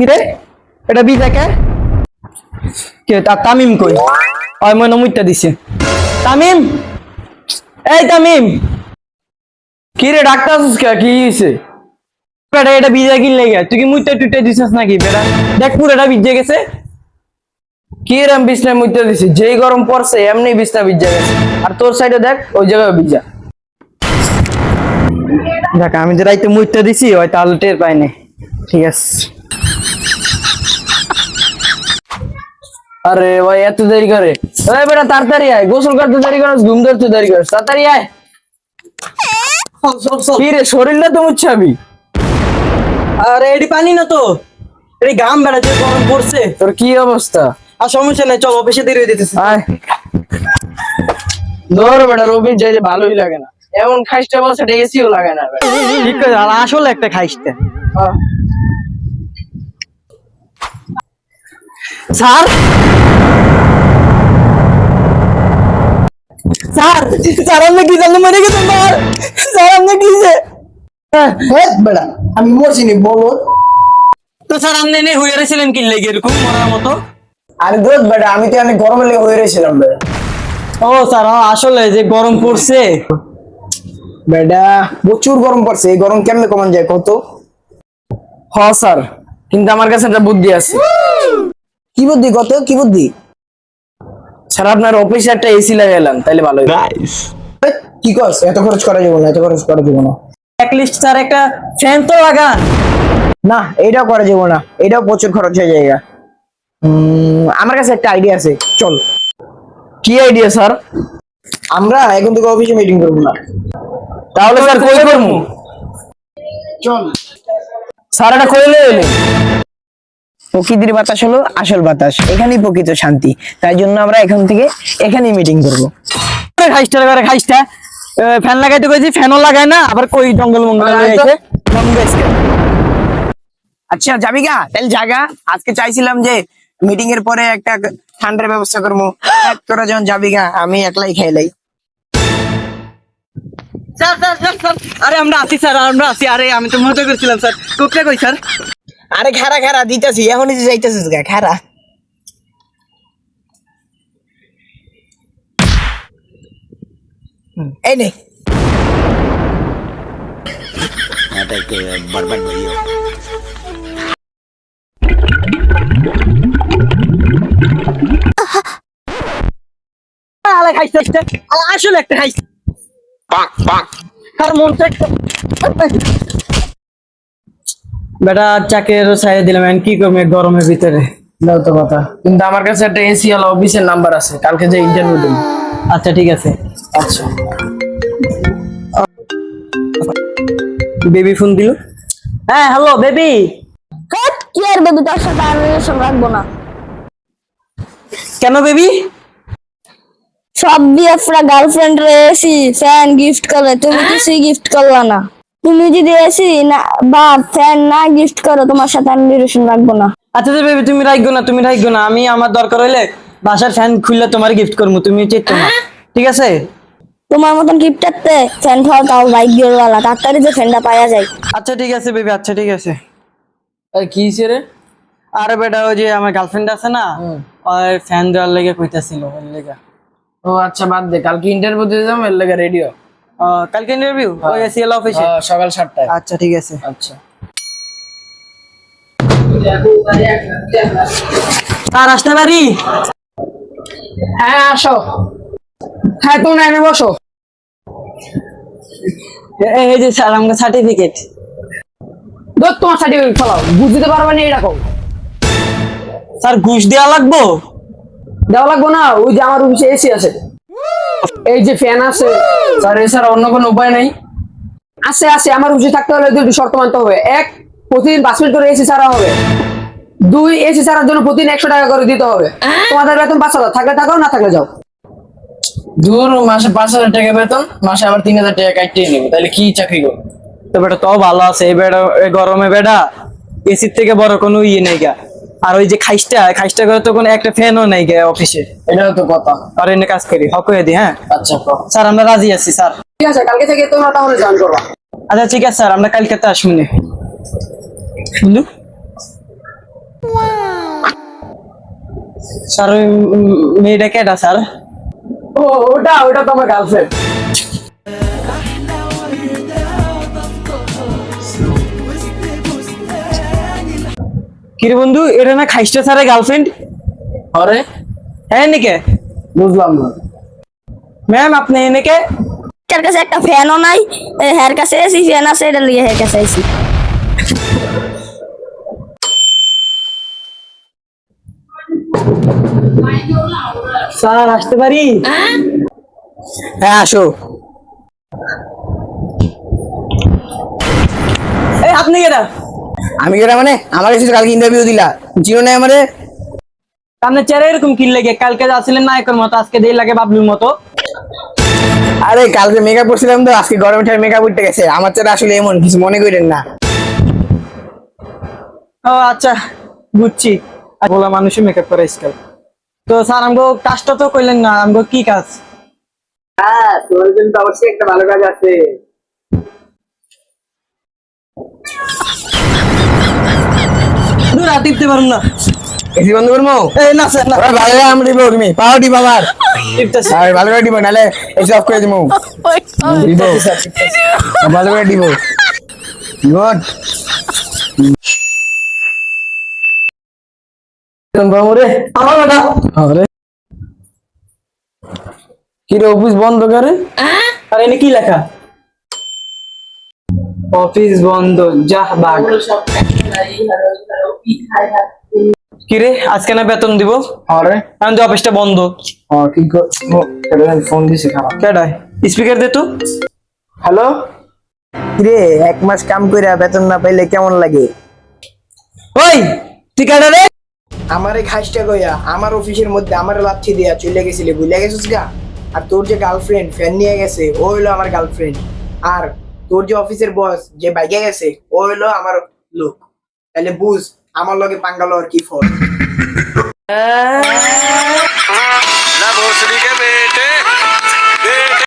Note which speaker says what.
Speaker 1: কি রে এটা বি দেখে কে, তা তামিম কই? ওই মনে মুইটা দিছে। তামিম? এই তামিম! কি রে ডাক্তার কে? কি হইছে? বেটা, এটা বিজা কিন লেগে তুই কি মুইটা টুইটা দিছিস নাকি, বেটা? দেখ, পুরোটা ভিজে গেছে। কি এরম বিছনা মুইটা দিছি? যেই গরম পড়ছে, এমনি বিছনা ভিজে গেছে। আর তোর সাইডে দেখ, ওই জায়গায় ভিজা। দেখ, আমি যে রাইতে মুইটা দিছি, ওই তাহলে টের পাই নাই ঠিক আছে। আরে ভাই এত দেরি করে। এই বেটা তাড়াতাড়ি আয়। গোসল করতে দেরি করস ঘুম ধরতে দেরি করস তাড়াতাড়ি আয়। কি রে শরীরটা তো মুচ্ছাবি
Speaker 2: আরে এটি পানি না তো। এটি গাম বেড়াচ্ছে গরম পড়ছে।
Speaker 1: তোর কি অবস্থা?
Speaker 2: আর সমস্যা নাই চল অফিসে দেরি হয়ে যেতেছে।
Speaker 1: আয়। ধর বেটা রবি যাইলে ভালোই লাগে না। এমন খাইসটা বলছে এটা এসিও লাগে না।
Speaker 2: ঠিক আছে আর আসলে একটা খাইসতে
Speaker 1: আহ। স্যার? স্যার স্যার আপনি কি জানলে মরে গেছেন স্যার? স্যার আপনি কি যে
Speaker 3: বেড়া আমি মরছি নি বলো।
Speaker 2: তো স্যার আপনি এনে হয়ে রেছিলেন কি লেগে এরকম মরার মতো?
Speaker 3: আরে দোস্ত বেড়া আমি তো অনেক গরমে লেগে হয়ে রয়েছিলাম বেড়া।
Speaker 2: ও স্যার আসলে যে গরম পড়ছে।
Speaker 3: বেডা প্রচুর গরম পড়ছে এই গরম কেমনে কমান যায় কত?
Speaker 1: হ স্যার কিন্তু আমার কাছে একটা বুদ্ধি আছে।
Speaker 3: কি বুদ্ধি কত? কি বুদ্ধি?
Speaker 1: স্যার আপনার অফিসে একটা এসি লাগাইলাম তাইলে ভালো।
Speaker 3: কি করছ এত খরচ করা যাব না এত খরচ করা যাব না।
Speaker 2: লিস্ট স্যার একটা ফ্যান তো লাগান।
Speaker 3: না এইটাও করা যাব না এটাও প্রচুর খরচ হয়ে যায় উম, আমার কাছে একটা আইডিয়া আছে চল।
Speaker 1: কি আইডিয়া স্যার?
Speaker 3: আমরা এখন থেকে অফিসে মিটিং করব না।
Speaker 1: তাহলে স্যার কই করব?
Speaker 3: চল।
Speaker 1: স্যার এটা কইলে এলে?
Speaker 3: প্রকৃতির বাতাস হলো আসল বাতাস এখানেই প্রকৃত শান্তি। তাই জন্য আমরা এখান থেকে এখানেই মিটিং করব।
Speaker 2: খাইসটা করে খাইসটা ফ্যান লাগাইতে কইছি ফ্যানও লাগায় না আবার কই জঙ্গল মঙ্গল
Speaker 3: আচ্ছা যাবি গা? তাহলে জাগা আজকে চাইছিলাম যে মিটিং এর পরে একটা ঠান্ডার ব্যবস্থা করব। তোরা যখন যাবি গা আমি একলাই খেলাই
Speaker 2: স্যার স্যার স্যার স্যার। আরে আমরা আছি স্যার আমরা আছি। আরে আমি তো মজা করছিলাম স্যার। কোকটা কই স্যার?
Speaker 3: আরে খারা খারা দিতেছি এখনই যে যাইতেছিস গা খারা এই নে।
Speaker 2: আসলে একটা খাইছে কার মন চাই বেটা চাকের সাইড দিলাম কি করব গরমের ভিতরে?
Speaker 1: দাও তো কথা। কিন্তু আমার কাছে একটা এসি ওয়ালা অফিসের নাম্বার আছে কালকে যে ইন্টারভিউ দেবো।
Speaker 2: আচ্ছা ঠিক আছে।
Speaker 1: আচ্ছা।
Speaker 2: বেবি ফোন দিল? হ্যাঁ হ্যালো বেবি।
Speaker 4: হ্যাট কি আর বেবি তার সাথে আর রিলেশন রাখব না।
Speaker 2: কেন বেবি?
Speaker 4: সব বিএফরা গার্লফ্রেন্ড রে এসি ফ্যান গিফট করে তুমি কিছুই গিফট করলা না। তুমি যদি এসি না বা ফ্যান না গিফট করো তোমার সাথে আমি রিলেশন রাখব না।
Speaker 2: আচ্ছা তো বেবি তুমি রাখব না তুমি রাখব না। আমি আমার দরকার হইলে বাসার ফ্যান খুললে তোমার গিফট করব তুমি চেতো না। ঠিক আছে?
Speaker 4: তোমার মতন গিফটারতে ফ্যান খাওয়া তাও বাইক গেলওয়ালা তাড়াতাড়ি যে ফ্যানটা পাওয়া যায়।
Speaker 2: আচ্ছা ঠিক আছে বেবি আচ্ছা ঠিক আছে।
Speaker 1: আরে কি হইছে রে?
Speaker 2: আরে বেটা ওই যে আমার গার্লফ্রেন্ড আছে না ওই ফ্যান দেওয়ার লেগে কইতাছিল ওর লেগে।
Speaker 1: ও আচ্ছা বাদ দে। কালকে ইন্টারভিউ দিতে যাব এর লাগে রেডিও
Speaker 2: কালকে ইন্টারভিউ ওই এসিএল অফিসে
Speaker 1: সকাল সাতটায়।
Speaker 2: আচ্ছা ঠিক আছে।
Speaker 1: আচ্ছা।
Speaker 2: তার আসতে পারি?
Speaker 1: হ্যাঁ আসো। হ্যাঁ তুমি নামে বসো।
Speaker 2: এই যে স্যার আমাকে সার্টিফিকেট
Speaker 1: দোস্ত তোমার সার্টিফিকেট ফলাও। বুঝতে পারবে না এরকম।
Speaker 2: স্যার ঘুষ দেওয়া লাগবো?
Speaker 1: দেওয়া লাগবো না ওই যে আমার অফিসে এসি আছে। এই যে ফ্যান আছে স্যার এছাড়া অন্য কোনো উপায় নাই। আছে আছে আমার অফিসে থাকতে হলে দুটি শর্ত মানতে হবে। এক প্রতিদিন পাঁচ মিনিট করে এসি ছাড়া হবে। দুই এসি ছাড়ার জন্য প্রতিদিন একশো টাকা করে দিতে হবে। তোমাদের বেতন পাঁচ হাজার থাকলে থাকো না থাকলে যাও। দূর মাসে পাঁচ হাজার টাকা বেতন মাসে আবার তিন হাজার টাকা কাটিয়ে নেবে। তাহলে কি চাকরি করব?
Speaker 2: তো বেটা তো ভালো আছে। এই বেটা এই গরমে বেটা এসির থেকে বড় কোনো ইয়ে নেই গা। আর ওই যে খাইসটা খাইসটা করে তো কোনো একটা ফ্যানও নেই গা অফিসে
Speaker 1: এটাও তো কথা।
Speaker 2: আর এনে কাজ করি হক হয়ে দি হ্যাঁ?
Speaker 1: আচ্ছা।
Speaker 2: স্যার আমরা রাজি আছি স্যার।
Speaker 1: ঠিক আছে কালকে থেকে তোমরা তাহলে জয়েন করবা।
Speaker 2: আচ্ছা ঠিক আছে স্যার আমরা কালকে তো আসব নে। বন্ধু স্যার ওই মেয়েটা কেটা স্যার?
Speaker 1: ও ওটা ওটা তো আমার গার্লফ্রেন্ড
Speaker 2: কিরে বন্ধু এটা না খাইস্টা স্যারের গার্লফ্রেন্ড
Speaker 1: আরে?
Speaker 2: হ্যাঁ নাকি
Speaker 1: বুঝলাম না।
Speaker 2: ম্যাম আপনি এনেকে?
Speaker 4: তার কাছে একটা ফ্যানও নাই হের কাছে এসি ফ্যান আছে এটা লিয়ে হের কাছে এসি
Speaker 2: স্যার আসতে পারি?
Speaker 3: হ্যাঁ? আসো।
Speaker 2: এই আপনি কেটা
Speaker 3: আমি কেটা মানে আমার কাছে কালকে ইন্টারভিউ দিলা। চিনো না আমারে।
Speaker 2: আপনার চেহারা এরকম কি লাগে কালকে আসছিলেন নায়কের মতো আজকে দেই লাগে বাবলুর মতো।
Speaker 3: আরে কালকে মেকআপ করছিলাম তো আজকে গরমে ঠান্ডা মেকআপ উঠতে গেছে। আমার চেহারা আসলে এমন কিছু মনে করেন না।
Speaker 2: ও আচ্ছা বুঝছি। বলা মানুষই মেকআপ করে স্কাল তো স্যার আমগো কাজটা তো কইলেন না আমগো কি কাজ?
Speaker 1: হ্যাঁ তোমার জন্য তো অবশ্যই একটা ভালো কাজ আছে।
Speaker 2: দূর আর টিপতে পারুন না।
Speaker 3: এসি বন্ধ করব
Speaker 2: এই না স্যার না।
Speaker 3: ওরা ভালো করে আমি দিব তুমি। পাও দিব আমার
Speaker 2: টিপতেছি
Speaker 3: আর ভালো করে দিব নাহলে এসি অফ করে দিব। দিব ভালো করে দিব। গুড
Speaker 1: রে? আমার বেটা
Speaker 3: আরে। কি রে অফিস বন্ধ করে?
Speaker 2: আর এনে কি লেখা? অফিস বন্ধ যা বাগ কিরে আজকে না বেতন দিব?
Speaker 1: আরে।
Speaker 2: এখন তো অফিসটা বন্ধ।
Speaker 1: ও কি ফোন দিছে খারাপ।
Speaker 2: কেডায় স্পিকার দে তো।
Speaker 1: হ্যালো?
Speaker 3: রে এক মাস কাম কইরা বেতন না পাইলে কেমন লাগে?
Speaker 2: ওই তুই কেডা রে?
Speaker 3: আমার এই খাসটা কইয়া আমার অফিসের মধ্যে আমার লাথি দিয়া চলে গেছিলি ভুলে গেছিস গা? আর তোর যে গার্লফ্রেন্ড ফ্যান নিয়ে গেছে ও হইল আমার গার্লফ্রেন্ড আর তোর যে অফিসের বস যে বাইকে গেছে, ও হলো আমার লোক। তাহলে বুঝ, আমার লগে পাঙ্গালো আর কি ফল?